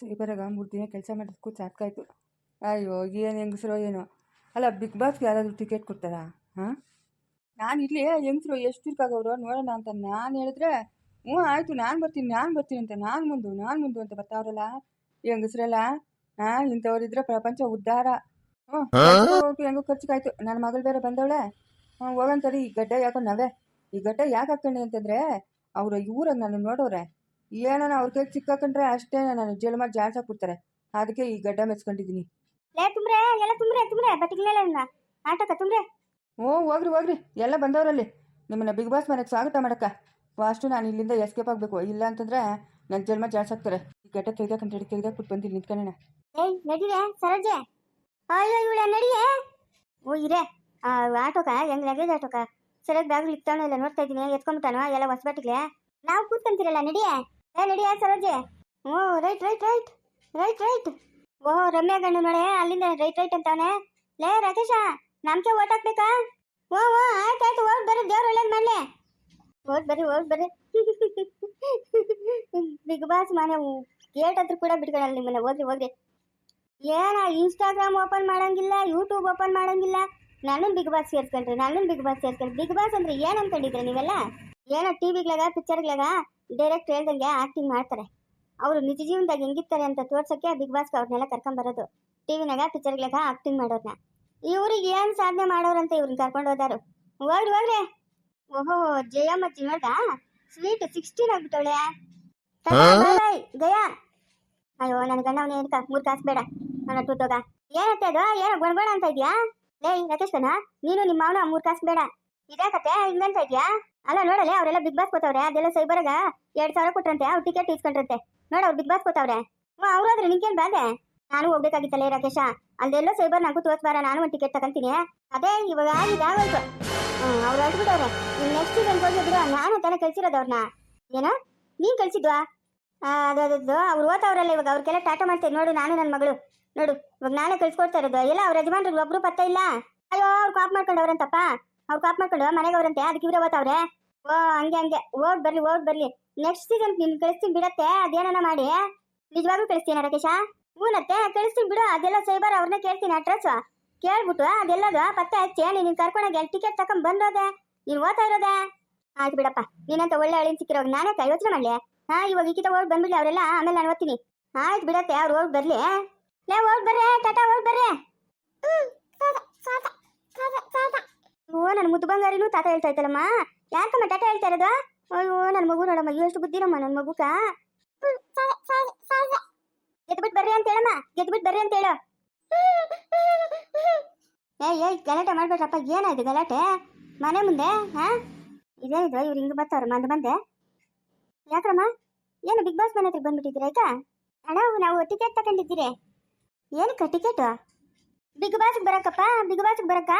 ಸೈಬರಾಗ ಮೂರು ದಿನ ಕೆಲಸ ಮಾಡೋದಕ್ಕೂ ಸಾಕಾಯಿತು. ಅಯ್ಯೋ ಏನು ಹೆಂಗಸ್ರೋ ಏನೋ. ಅಲ್ಲ ಬಿಗ್ ಬಾಸ್ಗೆ ಯಾರಾದರೂ ಟಿಕೆಟ್ ಕೊಡ್ತಾರಾ? ಹಾಂ? ನಾನು ಇಲ್ಲಿ ಹೆಂಗಸರು ಎಷ್ಟು ಇರ್ಕಾಗವ್ರು ನೋಡೋಣ ಅಂತ ನಾನು ಹೇಳಿದ್ರೆ ಹ್ಞೂ ಆಯಿತು ನಾನು ಬರ್ತೀನಿ ನಾನು ಬರ್ತೀನಿ ಅಂತ ನಾನು ಮುಂದು ನಾನು ಮುಂದು ಅಂತ ಬರ್ತಾವ್ರಲ್ಲ ಹೆಂಗಸ್ರಲ್ಲ ಹಾಂ ಇಂಥವ್ರಿದ್ರೆ ಪ್ರಪಂಚ ಉದ್ಧಾರ ಹ್ಞೂ ಹೆಂಗೋ ಖರ್ಚಿಗಾಯ್ತು. ನನ್ನ ಮಗಳು ಬೇರೆ ಬಂದವಳೆ. ಹ್ಞೂ ಹೋಗಂತಡಿ ಈ ಗಡ್ಡೆ ಯಾಕೋ ನಾವೇ ಈ ಗಡ್ಡೆ ಯಾಕೆ ಹಾಕ್ಕೊಂಡೆ ಅಂತಂದರೆ ಅವರು ಇವ್ರಾಗ ನಾನು ನೋಡೋರೆ. ಏನಾನ ಅವ್ರ ಕೈ ಸಿಕ್ಕಾಕೊಂಡ್ರೆ ಅಷ್ಟೇ ನಾನು ಜೇಲ್ ಮಾಡಿ ಹಾಕ್ಬಿಡ್ತಾರೆ. ಅದಕ್ಕೆ ಈ ಗಡ್ಡ ಮೆಚ್ಕೊಂಡಿದ್ದೀನಿ. ಲೇ ತುಂಬ್ರೆ ಎಲ್ಲ ತುಂಬ್ರೆ ತುಂಬ್ರೆ ತುಂಬ್ರೆ. ಹೋಗ್ರಿ ಹೋಗ್ರಿ ಎಲ್ಲ ಬಂದವರಲ್ಲಿ. ನಿಮ್ಮನ್ನ ಬಿಗ್ ಬಾಸ್ ಮನೆಗೆ ಸ್ವಾಗತ ಮಾಡಕ್ಕ. ಫಾಸ್ಟು ನಾನು ಇಲ್ಲಿಂದ ಎಸ್ಕೇಪ್ ಆಗಬೇಕು. ಇಲ್ಲ ಅಂತಂದ್ರೆ ನನ್ನ ಜನ್ಮ ಆಗ್ತಾರೆ. ಈ ಗಡ್ಡ ತೆಗ್ದಾಕಂತ ಹೇಳಿ ತೆಗ್ದಾಕ್ಬಿಟ್ಟು ಬಂದಿಲ್ಲ ನಿಂತ್ಕೊಳ್ಳೋಣ ಏಯ್ ಸರೋಜೆ. ಅಯ್ಯೋ ಇವಳ ನಡಿಯೇ. ಓ ಇರೇ. ಆಟೋಕ ಹೆಂಗ್ ಲಗೇಜ್ ಆಟೋಕ ಸರಿಯಾಗಿ ಬ್ಯಾಗ್ ಇಕ್ತಾನೋ ಇಲ್ಲ ನೋಡ್ತಾ ಇದ್ದೀನಿ ಎತ್ಕೊಂಡ್ಬಿಟ್ಟಾನೋ ಎಲ್ಲ ಹೊಸ ನಾವು ಕೂತ್ಕೊಂತೀರಲ್ಲ ನಡಿಯೇ. ಏ ನಡಿಯ ಸರೋಜೆ. ಓ right right right right right. ಓ, ರಮ್ಯಾ ಗಂಡು ನೋಡೆ ಅಲ್ಲಿಂದ ರೈಟ್ ರೈಟ್ ಅಂತಾನೆ ಲೇ ರಾಕೇಶ ನಮ್ಗೆ ಓಟ್ ಹಾಕ್ಬೇಕಾ? ಓ ಓ, ಆಯ್ತು ಓಟ್ ಬರ್ರಿ, ದೇವ್ರು ಒಳ್ಳೇದು ಮಾಡಲಿ. ಓಟ್ ಬರ್ರಿ ಓಟ್ ಬರ್ರಿ. ಬಿಗ್ ಬಾಸ್ ಮನೆ ಗೇಟ್ ಹತ್ರ ಕೂಡ ಬಿಟ್ಕೊಳಲ್ಲ ನಿಮ್ಮನ್ನ. ಹೋಗ್ರಿ ಹೋಗ್ರಿ. ಏನ, ಇನ್ಸ್ಟಾಗ್ರಾಮ್ ಓಪನ್ ಮಾಡಂಗಿಲ್ಲ, ಯೂಟ್ಯೂಬ್ ಓಪನ್ ಮಾಡಂಗಿಲ್ಲ. ನಾನು ಬಿಗ್ ಬಾಸ್ ಸೇರ್ಕೊಂಡ್ರಿ ನಾನು ಬಿಗ್ ಬಾಸ್ ಸೇರ್ಕೊಂಡ್ರಿ. ಬಿಗ್ ಬಾಸ್ ಅಂದ್ರೆ ಏನು ಅನ್ಕೊಂಡಿದ್ರೆ ನೀವೆಲ್ಲ? ಏನೋ ಟಿವಿಗ್ಲಾಗ ಪಿಕ್ಚರ್ಗ್ಲಾಗ ಡೈರೆಕ್ಟ್ ಹೇಳ್ದಂಗೆ ಆಕ್ಟಿಂಗ್ ಮಾಡ್ತಾರೆ. ಅವರು ನಿಜ ಜೀವನದಾಗ ಹೆಂಗಿರ್ತಾರೆ ಅಂತ ತೋರ್ಸಕ್ಕೆ ಬಿಗ್ ಬಾಸ್ಗೆ ಅವ್ರನ್ನೆಲ್ಲ ಕರ್ಕೊಂಬರೋದು ಟಿವಿನಾಗ ಪಿಕ್ಚರ್ಗಳಾಗ ಆಕ್ಟಿಂಗ್ ಮಾಡೋರ್ನ. ಇವ್ರಿಗೆ ಏನ್ ಸಾಧನೆ ಮಾಡೋರಂತ ಇವ್ರನ್ನ ಕರ್ಕೊಂಡು ಹೋದಾರು. ಹೋಗ್ರಿ ಹೋಗ್ರಿ. ಓಹೋ ಜಯಮ್ಮಜ್ಜಿ ನೋಡ್ದ ಸ್ವೀಟ್ ಸಿಕ್ಸ್ಟೀನ್ ಆಗ್ಬಿಟ್ಟವಳೆ. ಗಯಾ. ಅಯ್ಯೋ ನನ್ನ ಗಂಡ ಅವನೇ ಏನಕ್ಕ ಮೂರ್ ಕಾಸು ಬೇಡ. ನನ್ನ ಟೂಟೋಗ ಏನತ್ತೆ ಅದು? ಏನೋ ಗೊಣಗೋಣ ಅಂತ ಇದೆಯಾ? ಲೇ ರಾಕೇಶ್ವನ ನೀನು ನಿಮ್ಮ ಅವನ ಮೂರ್ ಕಾಸು ಬೇಡ. ಇದಾಕತ್ತೆ ಹಿಂಗಂತ ಇದ್ಯಾ? ಅಲ್ಲ ನೋಡಲ್ಲ ಅವರೆಲ್ಲ ಬಿಗ್ ಬಾಸ್ ಕೊತ್ತವ್ರೆ ಅದೆಲ್ಲ ಸೈಬರ್ಗ ಎರಡ್ ಸಾವಿರ ಕೊಟ್ರಂತೆ ಅವ್ರು ಟಿಕೆಟ್ ಇಸ್ಕೊಂಡ್ರಂತೆ. ನೋಡ ಅವ್ರು ಬಿಗ್ ಬಾಸ್ ಕೊತ್ತವ್ರೆ ಹ್ಞೂ ಅವ್ರಾದ್ರೆ ನಿಂಗೇನ್ ಬಾದೆ ನಾನು ಹೋಗ್ಬೇಕಾಗಿತ್ತಲ್ಲ ರಾಕೇಶ ಅಲ್ಲೆಲ್ಲೋ ಸೈಬರ್ ನಂಗೂ ತೋರಿಸ್ಬಾರ ನಾನು ಒಂದು ಟಿಕೆಟ್ ತಗೊಂತೀನಿ. ಅದೇ ಇವಾಗ ಇದಾಗೋಯ್ತು ಹ್ಞೂ ಅವ್ರು ಹೊರಟ್ಬಿಟ್ಟವ್ರೆ ಇನ್ನು ನೆಕ್ಸ್ಟ್ ಇವೆಂಟ್ ಹೋಗಿದ್ರು ನಾನು ತಾನೇ ಕಳ್ಸಿರೋದು ಅವ್ರನ್ನ ಏನೋ? ನೀನ್ ಕಳ್ಸಿದ್ವಾ ಆ, ಅದು ಅದು ಅವ್ರು ಓದ್ತಾವ್ರಲ್ಲ ಇವಾಗ ಅವ್ರಿಗೆಲ್ಲ ಟಾಟಾ ಮಾಡ್ತೇವೆ ನೋಡು ನಾನು ನನ್ನ ಮಗಳು. ನೋಡು ಇವಾಗ ನಾನೇ ಕಳ್ಸಿಕೊಡ್ತಾ ಇರೋದು. ಎಲ್ಲ ಅವ್ರ ಯಜಮಾನ್ರಿಗೆ ಒಬ್ರು ಪತ್ತ ಇಲ್ಲ? ಅಯ್ಯೋ ಅವ್ರು ಕಾಪ್ ಮಾಡ್ಕೊಂಡವ್ರಂತಪ್ಪ. ಅವ್ರು ಕಾಪ್ ಮಾಡ್ಕೊಂಡು ಮನೆಗೆ ಅವ್ರಂತೆ ಅದಕ್ಕೆ ಇವ್ರೆ ಓದ್ತಾವ್ರೆ. ಓ, ಹಂಗೆ ಹಂಗೆ. ಓಡ್ ಬರ್ಲಿ ಓಡ್ ಬರ್ಲಿ. ನೆಕ್ಸ್ಟ್ ಸೀಸನ್ ನಿನ್ ಕಳಿಸ್ತೀನಿ ಬಿಡತ್ತೆ, ಅದೇನನ ಮಾಡಿ? ನಿಜವಾಗ್ಲೂ ಕಳಿಸ್ತೀನಿ ರಾಕೇಶ? ಹೂನತ್ತೆ, ಕಳಿಸ್ತೀನಿ ಬಿಡು, ಅದೆಲ್ಲ ಸೈಬರ್ ಅವ್ರನ್ನ ಕೇಳ್ತೀನಿ ಅಡ್ರೆಸ್ ಕೇಳ್ಬಿಟ್ಟು ಅದೆಲ್ಲದು ಪತ್ತೆ ಹಚ್ಚಿ, ನೀನು ಕರ್ಕೊಂಡೋಗಿ ಟಿಕೆಟ್ ತಕೊಂಡ್ ಬಂದೋದೆ. ನೀನು ಓದ್ತಾ ಇರೋದೆ? ಆಯ್ತು ಬಿಡಪ್ಪ, ನೀನಂತ ಒಳ್ಳೆ ಅಳಿನ್ ಸಿಕ್ಕಿರೋವಾಗ ನಾನೇ ಯೋಚನೆ ಮಾಡ್ಲಿ? ಹಾ, ಇವಾಗ ಈಕಿತ ಓಡ್ ಬಂದ್ಬಿಡ್ಲಿ ಅವರೆಲ್ಲ, ಆಮೇಲೆ ನಾನು ಓದ್ತೀನಿ. ಆಯ್ತು ಬಿಡತ್ತೆ, ಅವ್ರು ಓಡ್ ಬರ್ಲಿ. ಲೇ, ಓಡ್ ಬರ್ರೆ, ಟಾಟಾ, ಓಡ್ ಬರ್ರೆ. ಓ ನನ್ನ ಮುದ್ದು ಬಂಗಾರಿನೂ ತಾತ ಹೇಳ್ತಾ ಇತ್ತಲ್ಲಮ್ಮ ಯಾಕಮ್ಮ ತಾತ ಹೇಳ್ತಾ ಇರೋದು? ಅಯ್ಯೋ ನನ್ನ ಮಗು ನೋಡಮ್ಮ ಎಷ್ಟು ಬುದ್ಧಿನಮ್ಮ ನನ್ನ ಮಗುಕ. ಗೆದ್ಬಿಟ್ಟು ಬರ್ರಿ ಅಂತ ಹೇಳಮ್ಮ ಗೆದ್ಬಿಟ್ಟು ಬರ್ರಿ ಅಂತ ಹೇಳು. ಏಯ್ ಏಯ್, ಗಲಾಟೆ ಮಾಡ್ಬೇಡ್ರಪ್ಪ ಏನಾಯ್ತು ಗಲಾಟೆ? ಮನೆ ಮುಂದೆ, ಹಾ? ಇದೇನಿದು ಇವ್ರು ಹಿಂಗೆ ಬರ್ತಾವ್ರ ಮಂದ ಬಂದೆ ಯಾಕಮ್ಮ ಏನು ಬಿಗ್ ಬಾಸ್ ಮನೆ ಹತ್ರ ಬಂದ್ಬಿಟ್ಟಿದ್ರಿ ಆಯ್ತಾ? ಅಣ್ಣ ನಾವು ಟಿಕೆಟ್ ತಗೊಂಡಿದ್ದೀರಿ. ಏನಕ್ಕ ಟಿಕೆಟ್ ಬಿಗ್ ಬಾಸ್ಗೆ ಬರಕ್ಕಪ್ಪ ಬಿಗ್ ಬಾಸ್ಗೆ ಬರಕ್ಕ?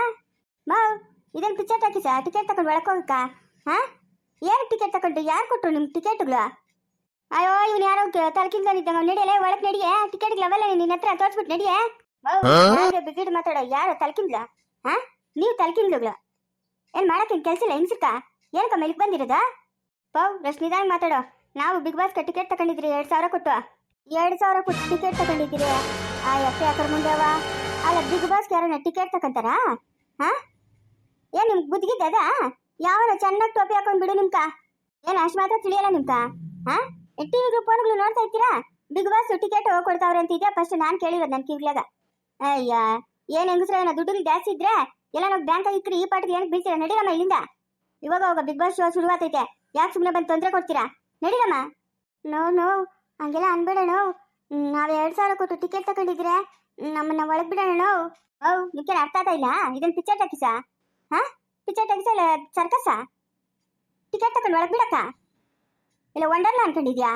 ಮಾವ್ ಇದೇನು ಪಿಕ್ಚರ್ ಸರ್ ಟಿಕೆಟ್ ತಗೊಂಡು ಒಳಕ್ಕೆ ಹೋಗಕ್ಕ? ಹಾ? ಏನು ಟಿಕೆಟ್ ತಗೊಂಡು ಯಾರು ಕೊಟ್ಟರು ನಿಮ್ಮ ಟಿಕೆಟ್ಗಳು ಅಯ್ಯೋ ಇವ್ನು ಯಾರೋ ತಲಕಿಂಗ್ಲಿದ್ದಂಗ ನಡಿಯಲೇ ಒಳಗೆ ನಡಿಯೇ. ಟಿಕೆಟ್ಗಳು ಅವೆಲ್ಲ ನಿನ್ನ ಹತ್ರ ತೋರಿಸ್ಬಿಟ್ಟು ನಡಿಯೇ. ಬಿಗಿಡ್ ಮಾತಾಡೋ? ಯಾರು ತಲಕಿಂಗ್ಲ ಹಾ? ನೀವು ತಲಕಿಂಗ್ಳುಗಳು ಏನು ಮಾಡಕ್ಕೆ ಕೆಲಸ ಇಲ್ಲ ಹೆಂಗ್ಸಿಕ್ಕ ಏನಕ್ಕ ಮೇಲಕ್ಕೆ ಬಂದಿರೋದಾ? ಪೌ ರಶ್ಮಿದಾಗಿ ಮಾತಾಡೋ. ನಾವು ಬಿಗ್ ಬಾಸ್ಗೆ ಟಿಕೆಟ್ ತಗೊಂಡಿದ್ರಿ ಎರಡು ಸಾವಿರ ಕೊಟ್ಟು. ಎರಡು ಸಾವಿರ ಕೊಟ್ಟು ಟಿಕೆಟ್ ತಗೊಂಡಿದ್ದೀರಿ ಆ ಎಷ್ಟೇ ಯಾಕರ ಮುಂದೆವಾ ಅಲ್ಲ ಬಿಗ್ ಬಾಸ್ಗೆ ಯಾರನ್ನ ಟಿಕೆಟ್ ತಗೊಂತಾರಾ ಹಾ? ಏನು ನಿಮ್ಗೆ ಬುದ್ಧಿಗಿದ್ದದ ಯಾವನ ಚೆನ್ನಾಗಿ ಟೋಪಿ ಹಾಕೊಂಡ್ ಬಿಡು ನಿಮ್ಕ. ಏನು ಅಷ್ಟು ಮಾತ್ರ ತಿಳಿಯಲ್ಲ ನಿಮ್ಕ? ಹಾ? ಟಿವಿಗಳು ಫೋನ್ಗಳು ನೋಡ್ತಾ ಇರ್ತೀರಾ? ಬಿಗ್ ಬಾಸ್ ಟಿಕೆಟ್ ಕೊಡ್ತಾವ್ರೆ ಅಂತ ಇದೆಯಾ? ಫಸ್ಟ್ ನಾನು ಕೇಳಿರೋದು ನನ್ ಕಿವ್ಲಾಗ ಅಯ್ಯ, ಏನ್ ಹೆಂಗಸ್ರ ಏನೋ ದುಡ್ಡು ಜಾಸ್ತಿ ಇದ್ರೆ ಎಲ್ಲ ನಾವು ಬ್ಯಾಂಕ್ ಇಕ್ರಿ, ಈ ಪಾಟಿಗೆ ಏನಕ್ಕೆ ಬೀಳ್ತೀರಾ? ನಡೀರಮ್ಮ ಇಲ್ಲಿಂದ. ಇವಾಗ ಹೋಗ ಬಿಗ್ ಬಾಸ್ ಶೋ ಶುರುವಾತೈತೆ. ಯಾಕೆ ಸುಮ್ಮನೆ ಬಂದು ತೊಂದರೆ ಕೊಡ್ತೀರಾ? ನಡೀರಮ್ಮ. ನೋ ನೋ, ಹಂಗೆಲ್ಲ ಅನ್ಬೇಡ ನೋ. ನಾವು ಎರಡು ಸಾವಿರ ಕೊಟ್ಟು ಟಿಕೆಟ್ ತಗೊಂಡಿದ್ರೆ ನಮ್ಮನ್ನ ಒಳಗೆ ಬಿಡೋಣ ನೋ. ಓ ನಿಕ್ಕೇನು ಅರ್ಥ ಆಗ್ತಾ ಇಲ್ಲ? ಇದನ್ ಪಿಕ್ಚರ್ ಟಾಕಿಸ ಹಾ? ಪಿಕ್ಚರ್ ಟಾಕಿಸ ಸರ್ಕಸಾ ಟಿಕೆಟ್ ತಗೊಂಡು ಒಳಗೆ ಬಿಡಕ್ಕ ಇಲ್ಲ ವಂಡರ್ಲಾ ಅನ್ಕೊಂಡಿದ್ಯಾ?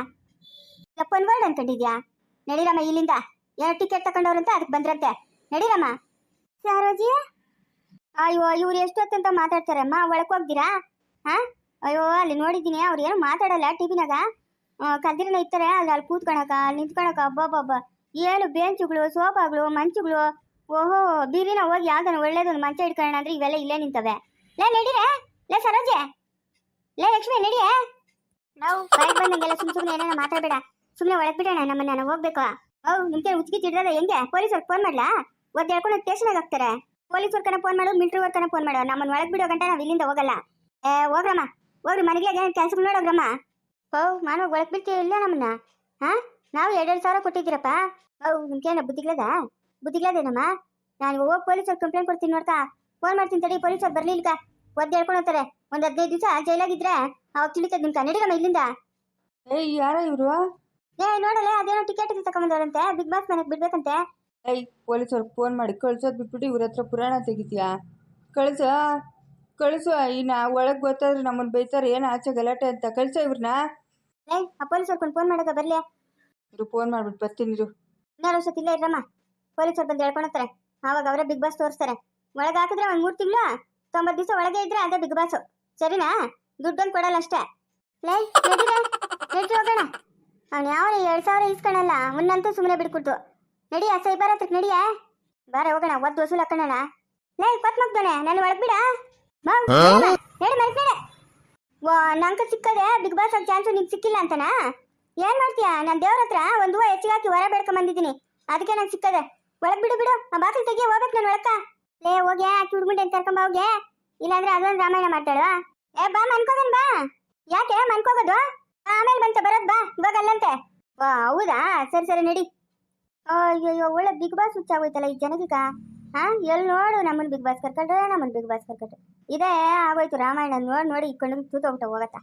ಇಲ್ಲ ಪೊನ್ ವರ್ಲ್ಡ್ ಅನ್ಕೊಂಡಿದ್ಯಾ? ನಡೀರಮ್ಮ, ಇಲ್ಲಿಂದ. ಎರಡು ಟಿಕೆಟ್ ತಗೊಂಡವ್ರಂತ ಅದಕ್ಕೆ ಬಂದ್ರಂತೆ. ನಡೀರಮ್ಮ. ಸರೋಜಿ? ಅಯ್ಯೋ, ಇವ್ರು ಎಷ್ಟೊತ್ತಂತ ಮಾತಾಡ್ತಾರಮ್ಮ? ಒಳಕ್ಕೆ ಹೋಗ್ತೀರಾ ಹಾ? ಅಯ್ಯೋ, ಅಲ್ಲಿ ನೋಡಿದ್ದೀನಿ, ಅವ್ರು ಏನು ಮಾತಾಡಲ್ಲ ಟಿವಿನಾಗ. ಕಲ್ದಿರನ ಇರ್ತಾರೆ, ಅಲ್ಲಿ ಅಲ್ಲಿ ಕೂತ್ಕೊಳಕ, ಅಲ್ಲಿ ನಿಂತ್ಕೊಳಕ, ಅಬ್ಬಬ್ಬಬ್ಬ. ಏನು ಬೆಂಚುಗಳು, ಸೋಫಾಗಳು, ಮಂಚುಗಳು. ಓಹೋ, ಬೀವಿನ ಹೋಗಿ ಯಾವ್ದನ ಒಳ್ಳೇದೊಂದು ಮಂಚ ಇಟ್ಕೊಳ್ಳೋಣ ಅಂದ್ರೆ ಇವೆಲ್ಲ ಇಲ್ಲೇ ನಿಂತವೆ. ಲೇ, ನಡೀರೆ. ಲೇ, ಸರೋಜೆ. ಲೇ, ಲಕ್ಷ್ಮಿ ನಡಿಯೇ ನಾವು ಬೈಕ್ ಬಂದಂಗೆಲ್ಲ ಸುಮ್ ಸುಮ್ಮನೆ ಏನೇನೋ ಮಾತಾಡಬೇಡ. ಸುಮ್ಮನೆ ಒಳಗೆ ಬಿಡೋಣ ನಮ್ಮನ್ನ ನಾನು ಹೋಗ್ಬೇಕು. ಓ, ನಿಮ್ಗೆ ಉಚ್ಕಿ ತಿಡ್ದದ ಹೆಂಗೆ? ಪೊಲೀಸರಿಗೆ ಫೋನ್ ಮಾಡ್ಲಾ? ಒದ್ದು ಹೇಳ್ಕೊಂಡು ಸ್ಟೇಷನ್ಗೆ ಹಾಕ್ತಾರೆ ಪೊಲೀಸ್ ವರ್ಕನ ಫೋನ್ ಮಾಡು, ಮಿಲ್ಟ್ರಿ ವರ್ಕನ ಫೋನ್ ಮಾಡೋ. ನಮ್ಮನ್ನ ಒಳಗೆ ಬಿಡೋ ಗಂಟ ನಾವು ಇಲ್ಲಿಂದ ಹೋಗಲ್ಲ. ಏ ಹೋಗ್ರಮ್ಮ ಹೋಗ್ರಿ ಮನೆಗೆ ಕೆಲ್ಸಕ್ಕೆ ನೋಡೋಗ್ರಮ್ಮ ಓ, ಮಾನವ, ಒಳಗೆ ಬಿಡ್ತೀವಿ ಇಲ್ಲ ನಮ್ಮನ್ನ? ಹಾ? ನಾವು ಎರಡೆರಡು ಸಾವಿರ ಕೊಟ್ಟಿದ್ದೀರಪ್ಪ. ಓ ನಿಮ್ಗೆ ಬುದ್ಧಿಗ್ಲದ ಬುದ್ಧಿಗ್ಲದೇನಮ್ಮ ನಾನು ಹೋಗಿ ಪೊಲೀಸರು ಕಂಪ್ಲೇಂಟ್ ಕೊಡ್ತೀನಿ ನೋಡ್ತಾ. ಫೋನ್ ಮಾಡ್ತೀನಿ ತಡಿ ಪೊಲೀಸರು ಬರ್ಲಿಲ್ಲ ಒದ್ದು ಹೇಳ್ಕೊಂಡು ಹೋಗ್ತಾರೆ. ಒಂದು ಹದಿನೈದು ದಿವಸ ಜೈಲಾಗಿದ್ರೆ ಅವಾಗ ತಿಳಿತದ ನಿಮ್ಗೆ ನಡಿಗಮ್ಮ ಇಲ್ಲಿಂದ. ಏಯ್ ಯಾರ ಇವರು? ಏ ನೋಡಲ್ಲ ಅದೇನೋ ಟಿಕೆಟ್ ತಗೊಂಬಂದವ್ರಂತೆ ಬಿಗ್ ಬಾಸ್ ಮನೆಗೆ ಬಿಡ್ಬೇಕಂತೆ. ಏಯ್ ಪೊಲೀಸವ್ರಿಗೆ ಫೋನ್ ಮಾಡಿ ಕಳ್ಸೋದು ಬಿಟ್ಬಿಟ್ಟು ಇವ್ರ ಹತ್ರ ಪುರಾಣ ತೆಗಿತೀಯಾ? ಕಳ್ಸ ಕಳಿಸು ಇನ್ನು ಒಳಗೆ ಗೊತ್ತಾದ್ರೆ ನಮ್ಮನ್ನು ಬೈತಾರೆ. ಏನು ಆಚೆ ಗಲಾಟೆ ಅಂತ. ಕಳ್ಸ ಇವ್ರನ್ನ ಏ ಆ ಪೊಲೀಸರು ಫೋನ್ ಮಾಡಕ ಬರ್ಲಿ. ಇರು ಫೋನ್ ಮಾಡ್ಬಿಟ್ಟು ಬರ್ತೀನಿ ಇರು. ಇನ್ನೊಂದು ಸತಿ ಇಲ್ಲ ಇರಮ್ಮ ಪೊಲೀಸರು ಬಂದು ಹೇಳ್ಕೊಳತ್ತಾರೆ ಆವಾಗ ಅವರೇ ಬಿಗ್ ಬಾಸ್ ತೋರಿಸ್ತಾರೆ. ಒಳಗೆ ಹಾಕಿದ್ರೆ ಒಂದ್ ಮೂರು ತಿಂಗಳು ತೊಂಬತ್ತು ದಿವಸ ಒಳಗೆ ಇದ್ರೆ ಅದೇ ಬಿಗ್ ಬಾಸ್. ಸರಿನಾ? ದುಡ್ಡೊಂದು ಕೊಡಲ್ಲ ಅಷ್ಟೇ. ಲೇ ನಡೀರೆ ನಡಿ ಹೋಗೋಣ. ಅವ್ನು ಯಾವ ಎರಡು ಸಾವಿರ ಇಸ್ಕೊಳಲ್ಲ ಮುನ್ನಂತೂ ಸುಮ್ಮನೆ ಬಿಡ್ಕೊಟ್ಟು ನಡಿಯ ಸೈಬರ್ ಹತ್ರಕ್ಕೆ ನಡಿಯ? ಬಾರ ಹೋಗೋಣ ಒದ್ದು ವಸೂಲ್ ಹಾಕೋಣ ಲೈ ಕೊತ್ ಮಗ್ದೋನೆ ನಾನು ಒಳಗೆ ಬಿಡ. ಬಾ ಹೇಳಿ ಓ ನಂಗೆ ಸಿಕ್ಕದೆ ಬಿಗ್ ಬಾಸ್ ಅದ್ ಚಾನ್ಸು ನಿಂಗೆ ಸಿಕ್ಕಿಲ್ಲ ಅಂತನಾ? ಏನ್ ಮಾಡ್ತೀಯಾ? ನಾನು ದೇವ್ರ ಹತ್ರ ಒಂದು ಹೂವು ಹೆಚ್ಚಿಗೆ ಹಾಕಿ ಹೊರ ಬೇಡ್ಕೊಂಡ್ ಬಂದಿದ್ದೀನಿ. ಅದಕ್ಕೆ ನಂಗೆ ಸಿಕ್ಕದೆ. ಒಳಗ್ ಬಿಡು ಬಿಡು. ಆ ಬಾಕಲ್ ತೆಗಿ ಹೋಗ್ಬೇಕು ನಾನು ಒಳಕ ಲೇ, ಹೋಗ್ಯಾ, ಆಕಿ ಹುಡ್ಗುಂಡೆ ಕರ್ಕೊಂಬ ಹೋಗ್ಯಾ. ಇಲ್ಲಾಂದ್ರೆ ಅದೊಂದು ರಾಮಾಯಣ ಮಾಡ್ತಾಳು ಏ, ಬಾ ಮನ್ಕೋಗನ್ ಬಾ. ಯಾಕೆ ಮನ್ಕೋಗೋದು? ಆಮೇಲೆ ಬಂತ, ಬರೋದ್ ಬಾ. ಇವಾಗ ಅಲ್ಲಂತೆ. ಹೌದಾ? ಸರಿ ಸರಿ, ನಡಿ. ಅಯ್ಯೋ ಒಳ್ಳೆ ಬಿಗ್ ಬಾಸ್ ಹುಚ್ಚಾಗೋಯ್ತಲ್ಲ ಈ ಜನಗೀಗ ಹಾ ಎಲ್ಲಿ ನೋಡು ನಮ್ಮನ್ ಬಿಗ್ ಬಾಸ್ ಕರ್ಕೊಂಡ್ರೆ, ನಮ್ಮನ್ ಬಿಗ್ ಬಾಸ್ ಕರ್ಕೊಂಡ್ರೆ. ಇದೇ ಆಗೋಯ್ತು ರಾಮಾಯಣ, ನೋಡಿ ನೋಡಿ ಇಕ್ಕೊಂಡು ಹೋಗ್ಬಿಟ್ಟ, ಹೋಗತ್ತ.